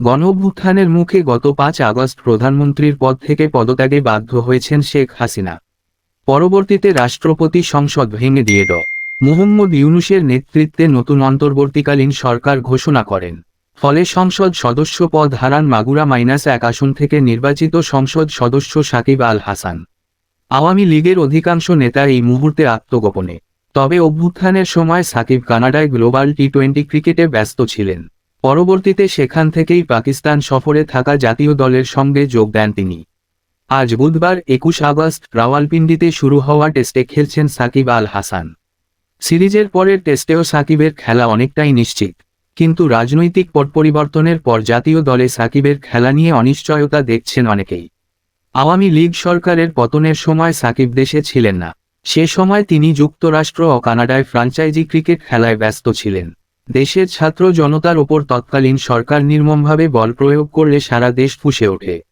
গণ অভ্যুত্থানের মুখে গত পাঁচ আগস্ট প্রধানমন্ত্রীর পদ থেকে পদত্যাগে বাধ্য হয়েছেন শেখ হাসিনা। পরবর্তীতে রাষ্ট্রপতি সংসদ ভেঙে দিয়ে ড। মুহম্মদ ইউনুসের নেতৃত্বে নতুন অন্তর্বর্তীকালীন সরকার ঘোষণা করেন। ফলে সংসদ সদস্য পদ হারান মাগুরা মাইনাস এক আসন থেকে নির্বাচিত সংসদ সদস্য সাকিব আল হাসান। আওয়ামী লীগের অধিকাংশ নেতা এই মুহূর্তে আত্মগোপনে। তবে অভ্যুত্থানের সময় সাকিব কানাডায় গ্লোবাল টি টোয়েন্টি ক্রিকেটে ব্যস্ত ছিলেন। পরবর্তীতে সেখান থেকেই পাকিস্তান সফরে থাকা জাতীয় দলের সঙ্গে যোগ দেন তিনি। আজ বুধবার একুশ আগস্ট রাওয়ালপিন্ডিতে শুরু হওয়া টেস্টে খেলছেন সাকিব আল হাসান। সিরিজের পরের টেস্টেও সাকিবের খেলা অনেকটাই নিশ্চিত, কিন্তু রাজনৈতিক পট পরিবর্তনের পর জাতীয় দলে সাকিবের খেলা নিয়ে অনিশ্চয়তা দেখছেন অনেকেই। আওয়ামী লীগ সরকারের পতনের সময় সাকিব দেশে ছিলেন না, সে সময় তিনি যুক্তরাষ্ট্র ও কানাডায় ফ্রাঞ্চাইজি ক্রিকেট খেলায় ব্যস্ত ছিলেন। দেশের ছাত্র জনতার ওপর তৎকালীন সরকার নির্মমভাবে বল প্রয়োগ করলে সারা দেশ ফুসে ওঠে।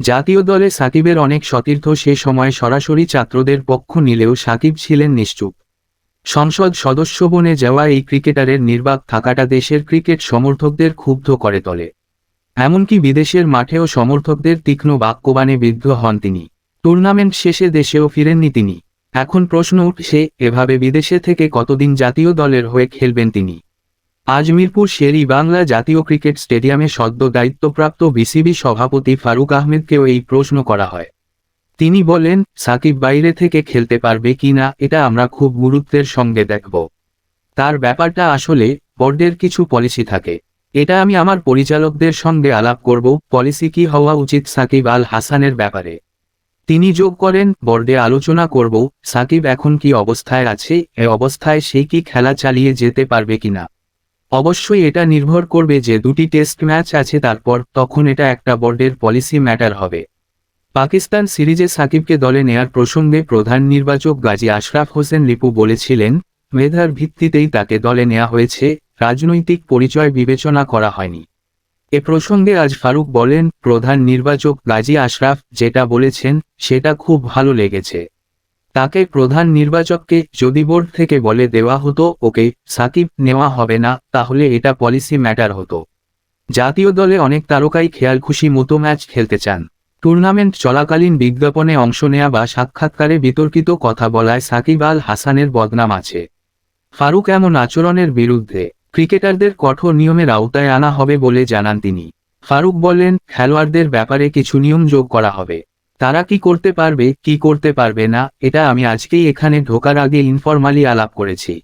জাতীয় দলে সাকিবের অনেক সতীর্থ সে সময় সরাসরি ছাত্রদের পক্ষ নিলেও সাকিব ছিলেন নিশ্চুপ। সংসদ সদস্য বনে যাওয়া এই ক্রিকেটারের নির্বাক থাকাটা দেশের ক্রিকেট সমর্থকদের ক্ষুব্ধ করে তোলে। এমনকি বিদেশের মাঠেও সমর্থকদের তীক্ষ্ণ বাক্যবাণে বিদ্ধ হন তিনি। টুর্নামেন্ট শেষে দেশেও ফিরেননি তিনি। এখন প্রশ্ন উঠছে, এভাবে বিদেশে থেকে কতদিন জাতীয় দলের হয়ে খেলবেন তিনি? আজ মিরপুর শেরি বাংলা জাতীয় ক্রিকেট স্টেডিয়ামে সদ্য দায়িত্বপ্রাপ্ত বিসিবি সভাপতি ফারুক আহমেদকেও এই প্রশ্ন করা হয়। তিনি বলেন, সাকিব বাইরে থেকে খেলতে পারবে কিনা এটা আমরা খুব গুরুত্বের সঙ্গে দেখব। তার ব্যাপারটা আসলে, বোর্ডের কিছু পলিসি থাকে। এটা আমি আমার পরিচালকদের সঙ্গে আলাপ করব, পলিসি কি হওয়া উচিত সাকিব আল হাসানের ব্যাপারে। তিনি যোগ করেন, বোর্ডে আলোচনা করব, সাকিব এখন কি অবস্থায় আছে, এ অবস্থায় সে কি খেলা চালিয়ে যেতে পারবে কিনা অবশ্যই এটা নির্ভর করবে যে দুটি টেস্ট ম্যাচ আছে তারপর তখন এটা একটা বোর্ডের পলিসি ম্যাটার হবে। পাকিস্তান সিরিজে সাকিবকে দলে নেয়ার প্রসঙ্গে প্রধান নির্বাচক গাজী আশরাফ হোসেন লিপু বলেছিলেন, মেধার ভিত্তিতেই তাকে দলে নেওয়া হয়েছে, রাজনৈতিক পরিচয় বিবেচনা করা হয়নি। এ প্রসঙ্গে আজ ফারুক বলেন, প্রধান নির্বাচক গাজী আশরাফ যেটা বলেছেন, সেটা খুব ভালো লেগেছে। তাকে প্রধান নির্বাচককে যদি বোর্ড থেকে বলে দেওয়া হতো, ওকে, সাকিব নেওয়া হবে না, তাহলে এটা পলিসি ম্যাটার হতো। জাতীয় দলে অনেক তারকাই খেয়াল খুশি মতো ম্যাচ খেলতে চান। টুর্নামেন্ট চলাকালীন বিজ্ঞাপনে অংশ নেয়া বা সাক্ষাৎকারে বিতর্কিত কথা বলায় সাকিব আল হাসানের বদনাম আছে। ফারুক এমন আচরণের বিরুদ্ধে ক্রিকেটারদের কঠোর নিয়মের আওতায় আনা হবে বলে জানান তিনি। ফারুক বলেন খেলোয়াড়দের ব্যাপারে কিছু নিয়ম যোগ করা হবে। তারা কি করতে পারবে, কি করতে পারবে না, এটা আমি আজকেই এখানে ঢোকার আগে ইনফরমালি আলাপ করেছি।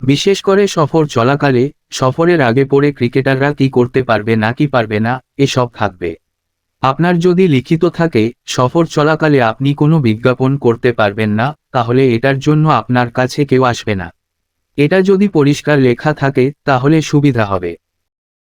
বিশেষ করে সফর চলাকালে, সফরের আগে পরে ক্রিকেটাররা কি করতে পারবে না, কি পারবে না, এসব থাকবে। আপনার যদি লিখিত থাকে, সফর চলাকালে আপনি কোনো বিজ্ঞাপন করতে পারবেন না, তাহলে এটার জন্য আপনার কাছে কেউ আসবে না। এটা যদি পরিষ্কার লেখা থাকে, তাহলে সুবিধা হবে।